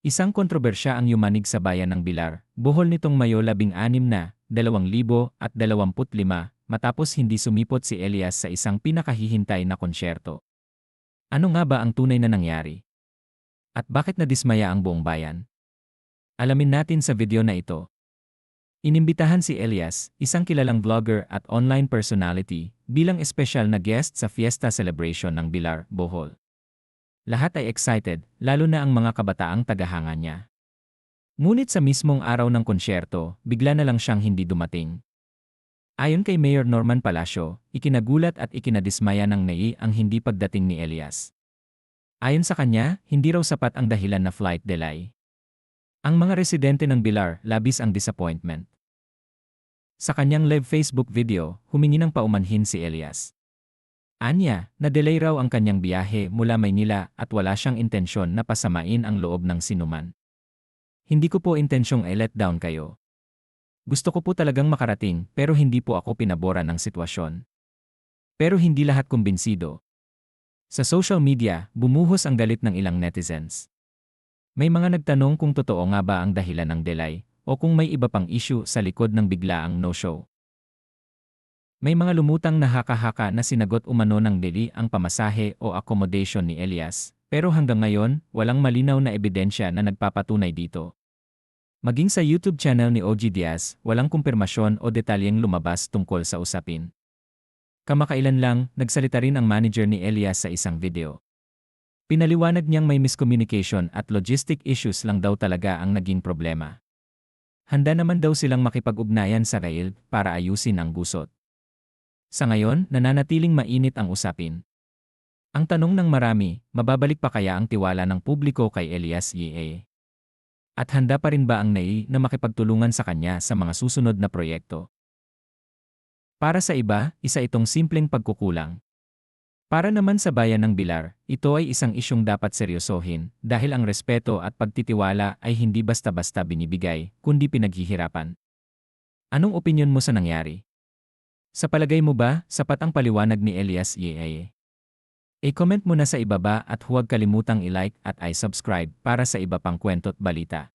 Isang kontrobersya ang yumanig sa bayan ng Bilar, buhol nitong Mayo 16 na, 2025, matapos hindi sumipot si Elias sa isang pinakahihintay na konsyerto. Ano nga ba ang tunay na nangyari? At bakit nadismaya ang buong bayan? Alamin natin sa video na ito. Inimbitahan si Elias, isang kilalang vlogger at online personality, bilang espesyal na guest sa fiesta celebration ng Bilar, Bohol. Lahat ay excited, lalo na ang mga kabataang tagahanga niya. Ngunit sa mismong araw ng konsyerto, bigla na lang siyang hindi dumating. Ayon kay Mayor Norman Palacio, ikinagulat at ikinadismaya ng NAI ang hindi pagdating ni Elias. Ayon sa kanya, hindi raw sapat ang dahilan na flight delay. Ang mga residente ng Bilar labis ang disappointment. Sa kanyang live Facebook video, humingi ng paumanhin si Elias. Anya, na-delay raw ang kanyang biyahe mula Maynila at wala siyang intensyon na pasamain ang loob ng sinuman. Hindi ko po intensyong i-let down kayo. Gusto ko po talagang makarating pero hindi po ako pinabora ng sitwasyon. Pero hindi lahat kumbinsido. Sa social media, bumuhos ang galit ng ilang netizens. May mga nagtanong kung totoo nga ba ang dahilan ng delay o kung may iba pang issue sa likod ng biglaang no-show. May mga lumutang na haka-haka na sinagot umano ng Deli ang pamasahe o accommodation ni Elias, pero hanggang ngayon, walang malinaw na ebidensya na nagpapatunay dito. Maging sa YouTube channel ni OG Diaz, walang kumpirmasyon o detalyeng lumabas tungkol sa usapin. Kamakailan lang, nagsalita rin ang manager ni Elias sa isang video. Pinaliwanag niyang may miscommunication at logistic issues lang daw talaga ang naging problema. Handa naman daw silang makipag-ugnayan sa rail para ayusin ang gusot. Sa ngayon, nananatiling mainit ang usapin. Ang tanong ng marami, mababalik pa kaya ang tiwala ng publiko kay Elias Yee? At handa pa rin ba ang NAI na makipagtulungan sa kanya sa mga susunod na proyekto? Para sa iba, isa itong simpleng pagkukulang. Para naman sa bayan ng Bilar, ito ay isang isyong dapat seryosohin dahil ang respeto at pagtitiwala ay hindi basta-basta binibigay, kundi pinaghihirapan. Anong opinyon mo sa nangyari? Sa palagay mo ba, sapat ang paliwanag ni Elias Yee? I-comment mo na sa ibaba at huwag kalimutang i-like at i-subscribe para sa iba pang kwento't balita.